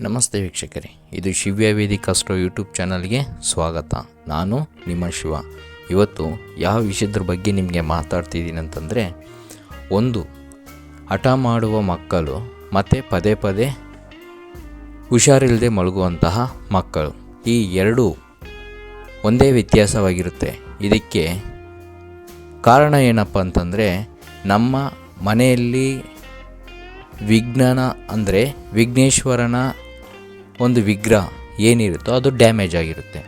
ನಮಸ್ತೆ ವೀಕ್ಷಕರೇ, ಇದು ಶಿವ್ಯ ವೇದಿಕ ಅಸ್ಟ್ರೋ ಯೂಟ್ಯೂಬ್ ಚಾನಲ್ಗೆ ಸ್ವಾಗತ. ನಾನು ನಿಮ್ಮ ಶಿವ ಇವತ್ತು ಯಾವ ವಿಷಯದ್ರ ಬಗ್ಗೆ ನಿಮಗೆ ಮಾತಾಡ್ತಿದ್ದೀನಿ ಅಂತಂದರೆ, ಒಂದು, ಹಠ ಮಾಡುವ ಮಕ್ಕಳು, ಮತ್ತು ಪದೇ ಪದೇ ಹುಷಾರಿಲ್ಲದೆ ಮಲಗುವಂತಹ ಮಕ್ಕಳು. ಈ ಎರಡೂ ಒಂದೇ ವ್ಯತ್ಯಾಸವಾಗಿರುತ್ತೆ. ಇದಕ್ಕೆ ಕಾರಣ ಏನಪ್ಪ ಅಂತಂದರೆ, ನಮ್ಮ ಮನೆಯಲ್ಲಿ ವಿಜ್ಞಾನ ಅಂದರೆ ವಿಘ್ನೇಶ್ವರನ ಒಂದು ವಿಗ್ರಹ ಏನಿರುತ್ತೋ ಅದು ಡ್ಯಾಮೇಜ್ ಆಗಿರುತ್ತೆ.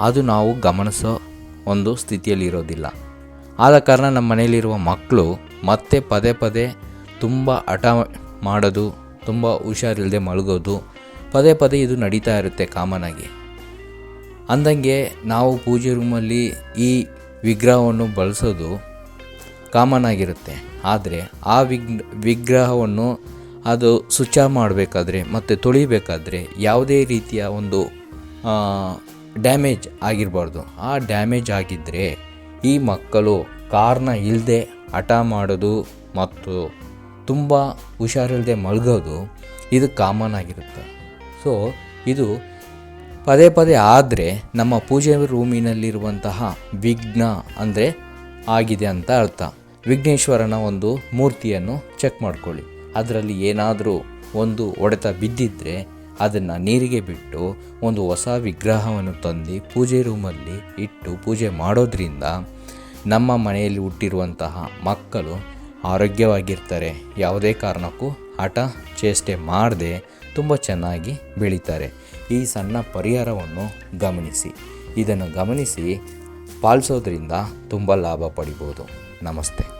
ಅದು ನಾವು ಗಮನಿಸೋ ಒಂದು ಸ್ಥಿತಿಯಲ್ಲಿ ಇರೋದಿಲ್ಲ. ಆದ ಕಾರಣ ನಮ್ಮ ಮನೆಯಲ್ಲಿರುವ ಮಕ್ಕಳು ಮತ್ತೆ ಪದೇ ಪದೇ ತುಂಬ ಹಠ ಮಾಡೋದು, ತುಂಬ ಹುಷಾರಿಲ್ಲದೆ ಮಲಗೋದು, ಪದೇ ಪದೇ ಇದು ನಡೀತಾ ಇರುತ್ತೆ ಕಾಮನ್ ಆಗಿ. ಅಂದಂಗೆ ನಾವು ಪೂಜೆ ರೂಮಲ್ಲಿ ಈ ವಿಗ್ರಹವನ್ನು ಬಳಸೋದು ಕಾಮನ್ ಆಗಿರುತ್ತೆ. ಆದರೆ ಆ ವಿಗ್, ವಿಗ್ರಹವನ್ನು ಅದು ಶುಚ ಮಾಡಬೇಕಾದ್ರೆ ಮತ್ತು ತೊಳಿಬೇಕಾದ್ರೆ ಯಾವುದೇ ರೀತಿಯ ಒಂದು ಡ್ಯಾಮೇಜ್ ಆಗಿರಬಾರ್ದು. ಆ ಡ್ಯಾಮೇಜ್ ಆಗಿದ್ದರೆ ಈ ಮಕ್ಕಳು ಕಾರ್ನ ಇಲ್ಲದೆ ಹಠ ಮಾಡೋದು ಮತ್ತು ತುಂಬ ಹುಷಾರಿಲ್ಲದೆ ಮಲಗೋದು ಇದು ಕಾಮನ್ ಆಗಿರುತ್ತೆ. ಸೊ ಇದು ಪದೇ ಪದೇ ಆದರೆ ನಮ್ಮ ಪೂಜೆ ರೂಮಿನಲ್ಲಿರುವಂತಹ ವಿಘ್ನ ಅಂದರೆ ಆಗಿದೆ ಅಂತ ಅರ್ಥ. ವಿಘ್ನೇಶ್ವರನ ಒಂದು ಮೂರ್ತಿಯನ್ನು ಚೆಕ್ ಮಾಡ್ಕೊಳ್ಳಿ. ಅದರಲ್ಲಿ ಏನಾದರೂ ಒಂದು ಒಡೆತ ಬಿದ್ದಿದ್ದರೆ ಅದನ್ನು ನೀರಿಗೆ ಬಿಟ್ಟು ಒಂದು ಹೊಸ ವಿಗ್ರಹವನ್ನು ತಂದು ಪೂಜೆ ರೂಮಲ್ಲಿ ಇಟ್ಟು ಪೂಜೆ ಮಾಡೋದ್ರಿಂದ ನಮ್ಮ ಮನೆಯಲ್ಲಿ ಹುಟ್ಟಿರುವಂತಹ ಮಕ್ಕಳು ಆರೋಗ್ಯವಾಗಿರ್ತಾರೆ. ಯಾವುದೇ ಕಾರಣಕ್ಕೂ ಹಠ ಚೇಷ್ಟೆ ಮಾಡದೆ ತುಂಬ ಚೆನ್ನಾಗಿ ಬೆಳೀತಾರೆ. ಈ ಸಣ್ಣ ಪರಿಹಾರವನ್ನು ಗಮನಿಸಿ. ಇದನ್ನು ಗಮನಿಸಿ ಪಾಲಿಸೋದ್ರಿಂದ ತುಂಬ ಲಾಭ ಪಡಿಬೋದು. ನಮಸ್ತೆ.